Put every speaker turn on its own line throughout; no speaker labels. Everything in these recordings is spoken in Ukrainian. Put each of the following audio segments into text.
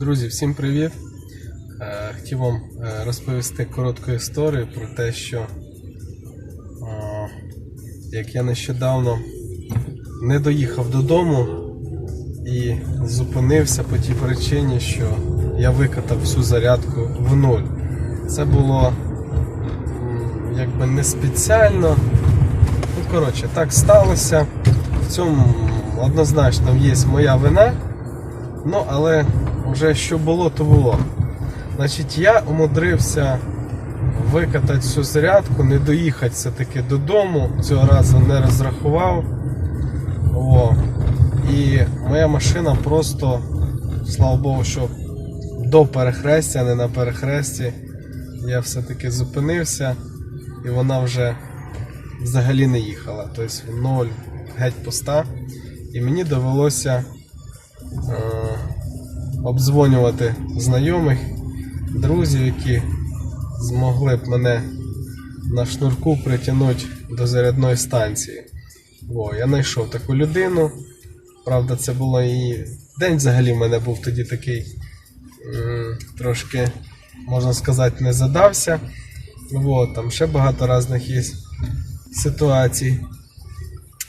Друзі, всім привіт! Е, Хотів вам е, розповісти коротку історію про те, що е, як я нещодавно не доїхав додому і зупинився по тій причині, що я викатав всю зарядку в нуль. Це було якби не спеціально. Ну, коротше, так сталося. В цьому однозначно є моя вина. Ну, але вже що було, то було. Значить, я умудрився викатати всю зарядку, не доїхати все-таки додому. Цього разу не розрахував. О. І моя машина просто, слава Богу, що до перехрестя, не на перехресті. Я все-таки зупинився, і вона вже взагалі не їхала. Тобто ноль геть пуста. І мені довелося е, обдзвонювати знайомих, друзів, які змогли б мене на шнурку притягнути до зарядної станції. О, я знайшов таку людину. Правда, це було і день взагалі в мене був тоді такий трошки, можна сказати, не задався. От, там ще багато різних є ситуацій.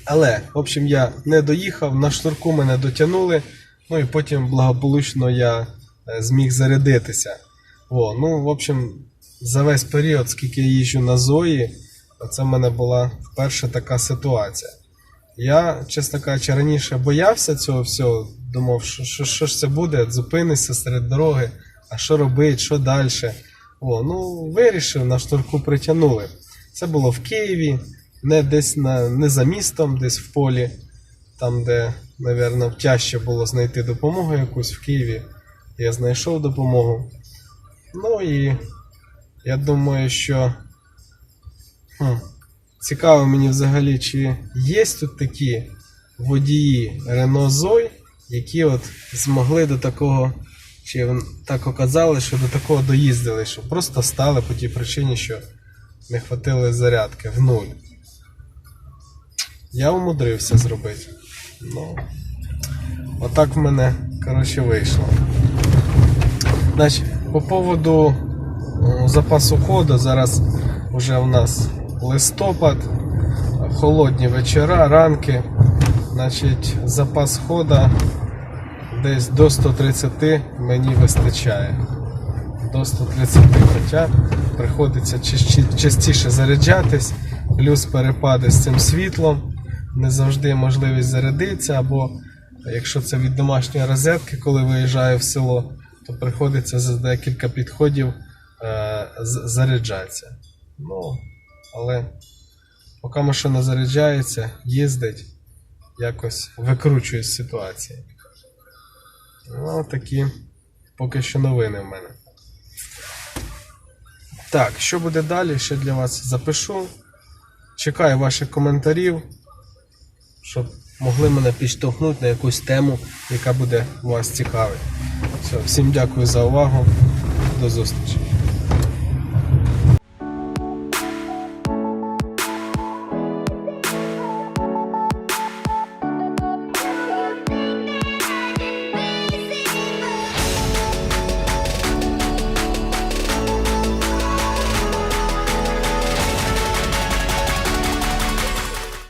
Але, в общем, я не доїхав, на шнурку мене дотягнули, ну і потім благополучно я е, зміг зарядитися. О, ну, в общем, за весь період, скільки я їжджу на Зої, це в мене була вперше така ситуація. Я, чесно кажучи, раніше боявся цього всього, думав, що, що, що ж це буде, зупинися серед дороги, а що робити, що далі. О, ну, вирішив, на шнурку притягнули. Це було в Києві, не десь на, не за містом, десь в полі, там, де, мабуть, тяжче було знайти допомогу якусь в Києві. Я знайшов допомогу. Ну і я думаю, що хм, цікаво мені взагалі, чи є тут такі водії Renault Zoe, які от змогли до такого, чи так оказали, що до такого доїздили, що просто стали по тій причині, що не хватило зарядки в нуль. Я умудрився зробити. Ну, отак в мене, коротше, вийшло. Значить, по поводу запасу ходу, зараз вже в нас листопад, холодні вечора, ранки. Значить, запас хода десь до 130 мені вистачає. До 130, хоча приходиться частіше заряджатись, плюс перепади з цим світлом, не завжди можливість зарядитися, або якщо це від домашньої розетки, коли виїжджаю в село, то приходиться за декілька підходів е, заряджатися. Ну, але поки машина заряджається, їздить, якось викручує з ситуації. Ну, такі поки що новини в мене. Так, що буде далі, ще для вас запишу. Чекаю ваших коментарів, щоб могли мене підштовхнути на якусь тему, яка буде вас цікавити. Все, всім дякую за увагу. До зустрічі.